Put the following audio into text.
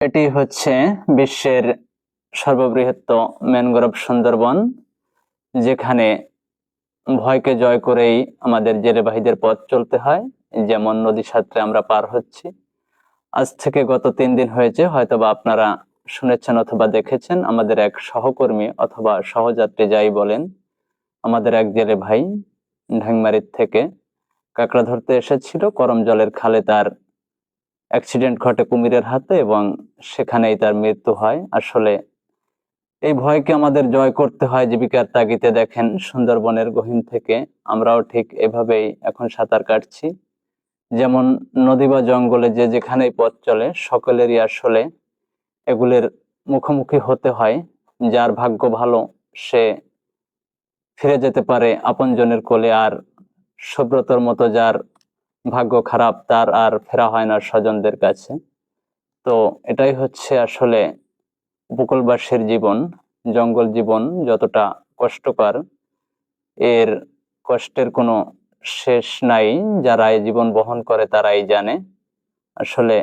এটি হচ্ছে বিশ্বের সর্ববৃহৎ ম্যানগ্রোভ সুন্দরবন, যেখানে ভয়কে জয় করেই আমাদের জেলেবাহীদের পথ চলতে হয়, যেমন নদী সাঁতরে আমরা পার হচ্ছি। আজ থেকে গত তিন দিন হয়েছে, হয়তোবা আপনারা শুনেছেন অথবা দেখেছেন, আমাদের এক সহকর্মী অথবা সহযাত্রী যাই বলেন, আমাদের এক জেলে ভাই ঢাংমারির থেকে কাঁকড়া ধরতে এসেছিল, করম জলের খালে তার অ্যাক্সিডেন্ট ঘটে কুমিরের হাতে এবং সেখানেই তার মৃত্যু হয়। আসলে এই ভয়কে আমাদের জয় করতে হয় জীবিকার তাগিদে। দেখেন, সুন্দরবনের গহীন থেকে আমরাও ঠিক এভাবেই এখন সাঁতার কাটছি। যেমন নদী বা জঙ্গলে যে যেখানেই পথ চলে, সকলেরই আসলে এগুলির মুখোমুখি হতে হয়। যার ভাগ্য ভালো, সে ফিরে যেতে পারে আপনজনের কোলে। আর সুব্রতর মতো যার ভাগ্য খারাপ তার আর ফেরা হয় না স্বজনদের কাছে। তো এটাই হচ্ছে আসলে উপকূলবাসীর জীবন, জঙ্গল জীবন যতটা কষ্টকর। এর কষ্টের কোনো শেষ নাই, যারা এই জীবন বহন করে তারাই জানে। আসলে